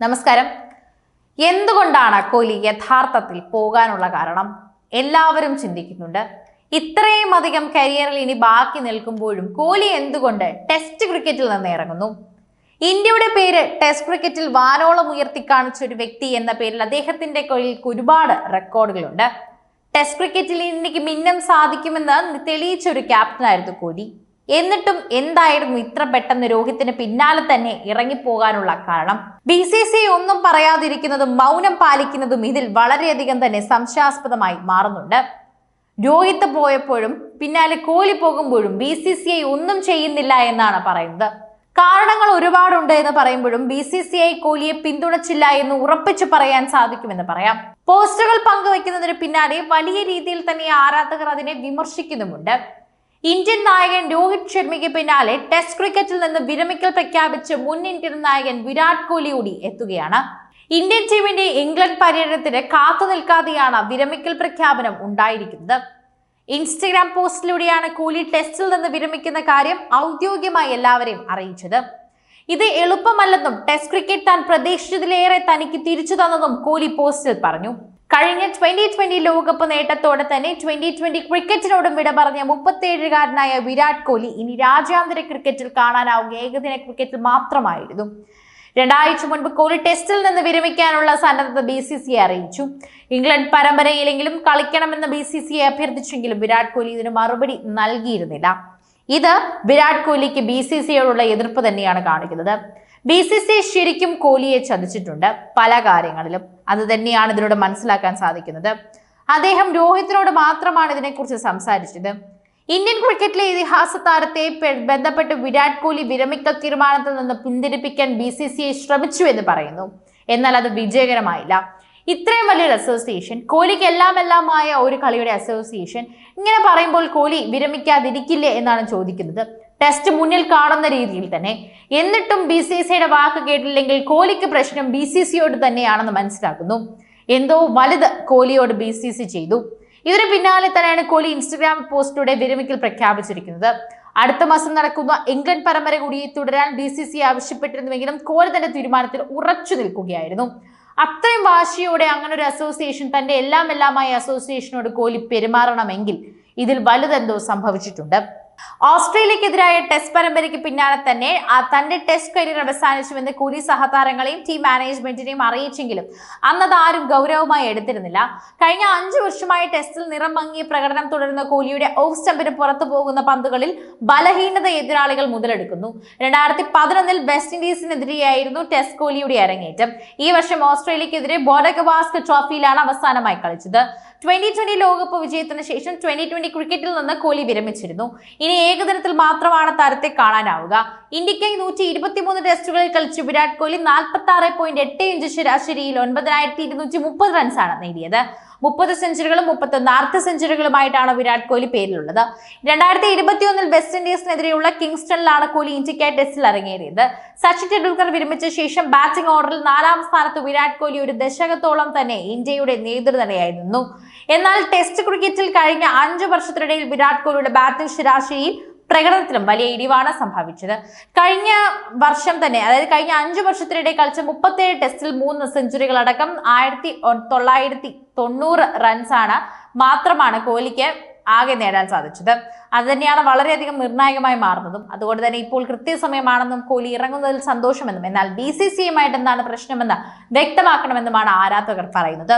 നമസ്കാരം. എന്തുകൊണ്ടാണ് കോഹ്ലി യഥാർത്ഥത്തിൽ പോകാനുള്ള കാരണം? എല്ലാവരും ചിന്തിക്കുന്നുണ്ട്. ഇത്രയും അധികം കരിയറിൽ ഇനി ബാക്കി നിൽക്കുമ്പോഴും കോഹ്ലി എന്തുകൊണ്ട് ടെസ്റ്റ് ക്രിക്കറ്റിൽ നിന്ന് ഇറങ്ങുന്നു? ഇന്ത്യയുടെ പേര് ടെസ്റ്റ് ക്രിക്കറ്റിൽ വാനോളം ഉയർത്തി കാണിച്ച ഒരു വ്യക്തി എന്ന പേരിൽ അദ്ദേഹത്തിന്റെ കയ്യിൽ ഒരുപാട് റെക്കോർഡുകളുണ്ട് ടെസ്റ്റ് ക്രിക്കറ്റിൽ ഇന്ത്യയ്ക്ക് മിന്നം സാധിക്കുമെന്ന് തെളിയിച്ച ഒരു ക്യാപ്റ്റനായിരുന്നു കോഹ്ലി എന്നിട്ടും എന്തായിരുന്നു ഇത്ര പെട്ടെന്ന് രോഹിത്തിന് പിന്നാലെ തന്നെ ഇറങ്ങിപ്പോകാനുള്ള കാരണം? ബി സി സി ഒന്നും പറയാതിരിക്കുന്നതും മൗനം പാലിക്കുന്നതും ഇതിൽ വളരെയധികം തന്നെ സംശയാസ്പദമായി മാറുന്നുണ്ട്. രോഹിത്ത് പോയപ്പോഴും പിന്നാലെ കോഹ്ലി പോകുമ്പോഴും ബി സി സി ഐ ഒന്നും ചെയ്യുന്നില്ല എന്നാണ് പറയുന്നത്. കാരണങ്ങൾ ഒരുപാടുണ്ട് എന്ന് പറയുമ്പോഴും ബി സി സി ഐ കോഹ്ലിയെ പിന്തുണച്ചില്ല എന്ന് ഉറപ്പിച്ചു പറയാൻ സാധിക്കുമെന്ന് പറയാം. പോസ്റ്ററുകൾ പങ്കുവെക്കുന്നതിന് പിന്നാലെ വലിയ രീതിയിൽ തന്നെ ആരാധകർ അതിനെ വിമർശിക്കുന്നുമുണ്ട്. ഇന്ത്യൻ നായകൻ രോഹിത് ശർമ്മയ്ക്ക് പിന്നാലെ ടെസ്റ്റ് ക്രിക്കറ്റിൽ നിന്ന് വിരമിക്കൽ പ്രഖ്യാപിച്ച് മുൻ ഇന്ത്യൻ നായകൻ വിരാട് കോഹ്ലി കൂടി എത്തുകയാണ്. ഇന്ത്യൻ ടീമിന്റെ ഇംഗ്ലണ്ട് പര്യടനത്തിന് കാത്തു നിൽക്കാതെയാണ് വിരമിക്കൽ പ്രഖ്യാപനം ഉണ്ടായിരിക്കുന്നത്. ഇൻസ്റ്റഗ്രാം പോസ്റ്റിലൂടെയാണ് കോഹ്ലി ടെസ്റ്റിൽ നിന്ന് വിരമിക്കുന്ന കാര്യം ഔദ്യോഗികമായി എല്ലാവരെയും അറിയിച്ചത്. ഇത് എളുപ്പമല്ലെന്നും ടെസ്റ്റ് ക്രിക്കറ്റ് താൻ പ്രതീക്ഷിച്ചതിലേറെ തനിക്ക് തിരിച്ചു തന്നതും കോഹ്ലി പോസ്റ്റിൽ പറഞ്ഞു. കഴിഞ്ഞ ട്വന്റി ട്വന്റി ലോകകപ്പ് നേട്ടത്തോടെ തന്നെ ട്വന്റി ട്വന്റി ക്രിക്കറ്റിനോടും വിട പറഞ്ഞ മുപ്പത്തേഴുകാരനായ വിരാട് കോഹ്ലി ഇനി രാജ്യാന്തര ക്രിക്കറ്റിൽ കാണാനാവുക. ഏകദിന ക്രിക്കറ്റിൽ മാത്രമായിരുന്നു. രണ്ടാഴ്ച മുൻപ് കോഹ്ലി ടെസ്റ്റിൽ നിന്ന് വിരമിക്കാനുള്ള സന്നദ്ധത ബി സി സി അറിയിച്ചു. ഇംഗ്ലണ്ട് പരമ്പരയിലെങ്കിലും കളിക്കണമെന്ന് ബി സി സി അഭ്യർത്ഥിച്ചെങ്കിലും വിരാട് കോഹ്ലി ഇതിന് മറുപടി നൽകിയിരുന്നില്ല. ഇത് വിരാട് കോഹ്ലിക്ക് ബി സി സിയോടുള്ള എതിർപ്പ് തന്നെയാണ് കാണിക്കുന്നത്. ബി സി സി ശരിക്കും കോഹ്ലിയെ ചതിച്ചിട്ടുണ്ട് പല കാര്യങ്ങളിലും. അത് തന്നെയാണ് ഇതിലൂടെ മനസ്സിലാക്കാൻ സാധിക്കുന്നത്. അദ്ദേഹം രോഹിത്തിനോട് മാത്രമാണ് ഇതിനെക്കുറിച്ച് സംസാരിച്ചത്. ഇന്ത്യൻ ക്രിക്കറ്റിലെ ഇതിഹാസ താരത്തെ ബന്ധപ്പെട്ട് വിരാട് കോഹ്ലി വിരമിക്കൽ തീരുമാനത്തിൽ നിന്ന് പിന്തിരിപ്പിക്കാൻ ബി സി സി ഐ ശ്രമിച്ചു എന്ന് പറയുന്നു. എന്നാൽ അത് വിജയകരമായില്ല. ഇത്രയും വലിയൊരു അസോസിയേഷൻ കോഹ്ലിക്ക് എല്ലാം എല്ലാമായ ഒരു കളിയുടെ അസോസിയേഷൻ ഇങ്ങനെ പറയുമ്പോൾ കോഹ്ലി വിരമിക്കാതിരിക്കില്ലേ എന്നാണ് ചോദിക്കുന്നത്. ടെസ്റ്റ് മുന്നിൽ കാണുന്ന രീതിയിൽ തന്നെ. എന്നിട്ടും ബി സി സിയുടെ വാക്ക് കേട്ടില്ലെങ്കിൽ കോഹ്ലിക്ക് പ്രശ്നം ബി സി സിയോട് തന്നെയാണെന്ന് മനസ്സിലാക്കുന്നു. എന്തോ വലുത് കോഹ്ലിയോട് ബി സി സി ചെയ്തു. ഇതിന് പിന്നാലെ തന്നെയാണ് കോഹ്ലി ഇൻസ്റ്റഗ്രാം പോസ്റ്റിലൂടെ വിരമിക്കൽ പ്രഖ്യാപിച്ചിരിക്കുന്നത്. അടുത്ത മാസം നടക്കുന്ന ഇംഗ്ലണ്ട് പരമ്പര കൂടി തുടരാൻ ബി സി സി ആവശ്യപ്പെട്ടിരുന്നുവെങ്കിലും കോഹ്ലി തന്റെ തീരുമാനത്തിൽ ഉറച്ചു നിൽക്കുകയായിരുന്നു. അത്രയും വാശിയോടെ അങ്ങനെ ഒരു അസോസിയേഷൻ തന്റെ എല്ലാം എല്ലാമായ അസോസിയേഷനോട് കോലി പെരുമാറണമെങ്കിൽ ഇതിൽ വലുതെന്തോ സംഭവിച്ചിട്ടുണ്ട്. ഓസ്ട്രേലിയക്കെതിരായ ടെസ്റ്റ് പരമ്പരയ്ക്ക് പിന്നാലെ തന്നെ തന്റെ ടെസ്റ്റ് കരിയർ അവസാനിച്ചുവെന്ന് കൂലി സഹതാരങ്ങളെയും ടീം മാനേജ്മെന്റിനെയും അറിയിച്ചെങ്കിലും അന്നത് ആരും ഗൗരവമായി എടുത്തിരുന്നില്ല. കഴിഞ്ഞ അഞ്ചു വർഷമായി ടെസ്റ്റിൽ നിറം മങ്ങിയ പ്രകടനം തുടരുന്ന കോഹ്ലിയുടെ ഓഫ് സ്റ്റമ്പിന് പുറത്തു പോകുന്ന പന്തുകളിൽ ബലഹീനത എതിരാളികൾ മുതലെടുക്കുന്നു. രണ്ടായിരത്തി പതിനൊന്നിൽ വെസ്റ്റ് ഇൻഡീസിനെതിരെയായിരുന്നു ടെസ്റ്റ് കോഹ്ലിയുടെ അരങ്ങേറ്റം. ഈ വർഷം ഓസ്ട്രേലിയക്കെതിരെ ബോഡഗവാസ്ക് ട്രോഫിയിലാണ് അവസാനമായി കളിച്ചത്. ട്വന്റി ട്വന്റി ലോകകപ്പ് വിജയത്തിന് ശേഷം ട്വന്റി ട്വന്റി ക്രിക്കറ്റിൽ നിന്ന് കോഹ്ലി വിരമിച്ചിരുന്നു. ഇനി ഏകദിനത്തിൽ മാത്രമാണ് താരത്തെ കാണാനാവുക. ഇന്ത്യക്കായി നൂറ്റി ഇരുപത്തിമൂന്ന് ടെസ്റ്റുകളിൽ കളിച്ച് വിരാട് കോഹ്ലി നാൽപ്പത്തി ആറ് പോയിന്റ് എട്ട് ഇഞ്ച് ശരാശരിയിൽ ഒൻപതിനായിരത്തി ഇരുന്നൂറ്റി മുപ്പത് റൺസാണ് നേടിയത്. മുപ്പത് സെഞ്ചുറികളും മുപ്പത്തൊന്ന് അർദ്ധ സെഞ്ചുറികളുമായിട്ടാണ് വിരാട് കോഹ്ലി പേരിലുള്ളത്. രണ്ടായിരത്തി ഇരുപത്തിയൊന്നിൽ വെസ്റ്റ് ഇൻഡീസിനെതിരെയുള്ള കിങ്സ്റ്റണിലാണ് കോഹ്ലി ഇന്ത്യക്കായി ടെസ്റ്റിൽ ഇറങ്ങിയത് സച്ചിൻ ടെണ്ടുൽക്കർ വിരമിച്ച ശേഷം ബാറ്റിംഗ് ഓർഡറിൽ നാലാം സ്ഥാനത്ത് വിരാട് കോഹ്ലി ഒരു ദശകത്തോളം തന്നെ ഇന്ത്യയുടെ നേതൃനിരയായിരുന്നു എന്നാൽ ടെസ്റ്റ് ക്രിക്കറ്റിൽ കഴിഞ്ഞ അഞ്ചു വർഷത്തിനിടയിൽ വിരാട് കോഹ്ലിയുടെ ബാറ്റിംഗ് ശരാശരിയിൽ പ്രകടനത്തിലും വലിയ ഇടിവാണ് സംഭവിച്ചത്. കഴിഞ്ഞ വർഷം തന്നെ അതായത് കഴിഞ്ഞ അഞ്ചു വർഷത്തിനിടെ കളിച്ച മുപ്പത്തേഴ് ടെസ്റ്റിൽ മൂന്ന് സെഞ്ചുറികൾ അടക്കം ആയിരത്തി തൊള്ളായിരത്തി തൊണ്ണൂറ് റൺസാണ് മാത്രമാണ് കോഹ്ലിക്ക് ആകെ നേടാൻ സാധിച്ചത്. അത് തന്നെയാണ് വളരെയധികം നിർണായകമായി മാറുന്നതും. അതുകൊണ്ട് തന്നെ ഇപ്പോൾ കൃത്യസമയമാണെന്നും കോഹ്ലി ഇറങ്ങുന്നതിൽ സന്തോഷമെന്നും എന്നാൽ ബി സി സിയുമായിട്ട് എന്താണ് പ്രശ്നമെന്ന് വ്യക്തമാക്കണമെന്നുമാണ് ആരാധകർ പറയുന്നത്.